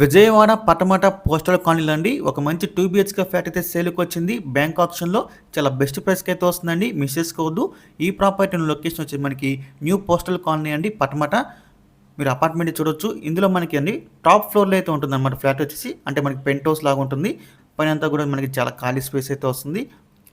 Vijayawada Patamata postal కాలనీలో అండి ఒక మంచి టూ బిహెచ్కే ఫ్లాట్ అయితే సేల్కి వచ్చింది. బ్యాంక్ ఆప్షన్లో చాలా బెస్ట్ ప్రైస్కి అయితే వస్తుందండి. మిస్ చేసుకోవద్దు. ఈ ప్రాపర్టీ లొకేషన్ వచ్చి మనకి న్యూ పోస్టల్ కాలనీ అండి పటమట. మీరు అపార్ట్మెంట్ చూడొచ్చు. ఇందులో మనకి అండి టాప్ ఫ్లోర్లో అయితే ఉంటుంది అనమాట ఫ్లాట్ వచ్చేసి. అంటే మనకి పెంట్ హౌస్ లాగా ఉంటుంది. పైన అంతా కూడా మనకి చాలా ఖాళీ స్పేస్ అయితే వస్తుంది.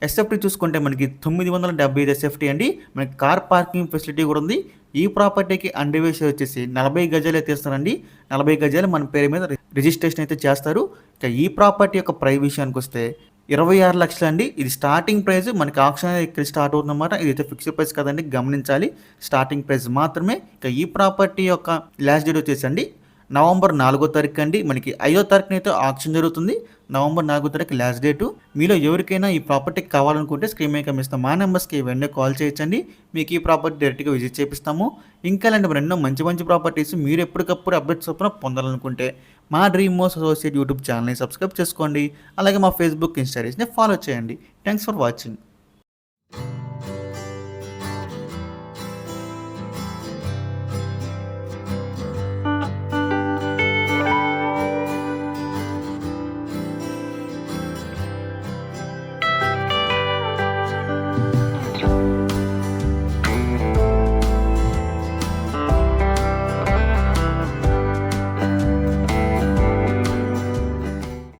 ఎస్ఎఫ్టీ చూసుకుంటే మనకి తొమ్మిది వందల డెబ్బై ఐదు ఎస్ఎఫ్టీ అండి. మనకి కార్ పార్కింగ్ ఫెసిలిటీ కూడా ఉంది. ఈ ప్రాపర్టీకి అండర్వేస్ వచ్చేసి నలభై గజాలు అయితే ఇస్తారండి నలభై గజాలు మన పేరు మీద రిజిస్ట్రేషన్ అయితే చేస్తారు. ఇక ఈ ప్రాపర్టీ యొక్క ప్రైస్ విషయానికి వస్తే ఇరవై ఆరు లక్షలు అండి. ఇది స్టార్టింగ్ ప్రైస్. మనకి ఆప్షన్ ఇక్కడ స్టార్ట్ అవుతుందన్నమాట. ఇది అయితే ఫిక్స్డ్ ప్రైస్ కదండి. గమనించాలి. స్టార్టింగ్ ప్రైస్ మాత్రమే. ఇక ఈ ప్రాపర్టీ యొక్క లాస్ట్ డేట్ వచ్చేసి అండి నవంబర్ నాలుగో తారీఖు అండి మనకి ఐదో తారీఖున అయితే ఆప్షన్ జరుగుతుంది. నవంబర్ నాలుగో తారీఖు లాస్ట్ డేటు. మీలో ఎవరికైనా ఈ ప్రాపర్టీ కావాలనుకుంటే స్క్రీన్ మీద కమిస్తాం మా నెంబర్స్కి వెంటనే కాల్ చేయొచ్చండి. మీకు ఈ ప్రాపర్టీ డైరెక్ట్గా విజిట్ చేపిస్తాము. ఇంకా ఇలాంటి ఎన్నో మంచి మంచి ప్రాపర్టీస్ మీరు ఎప్పటికప్పుడు అప్డేట్స్ చొప్పున పొందాలనుకుంటే మా డ్రీమ్ మోస్ అసోసియేట్ యూట్యూబ్ ఛానల్ని సబ్స్క్రైబ్ చేసుకోండి. అలాగే మా ఫేస్బుక్ ఇన్స్టాగ్రామ్ని ఫాలో చేయండి. Thanks for watching.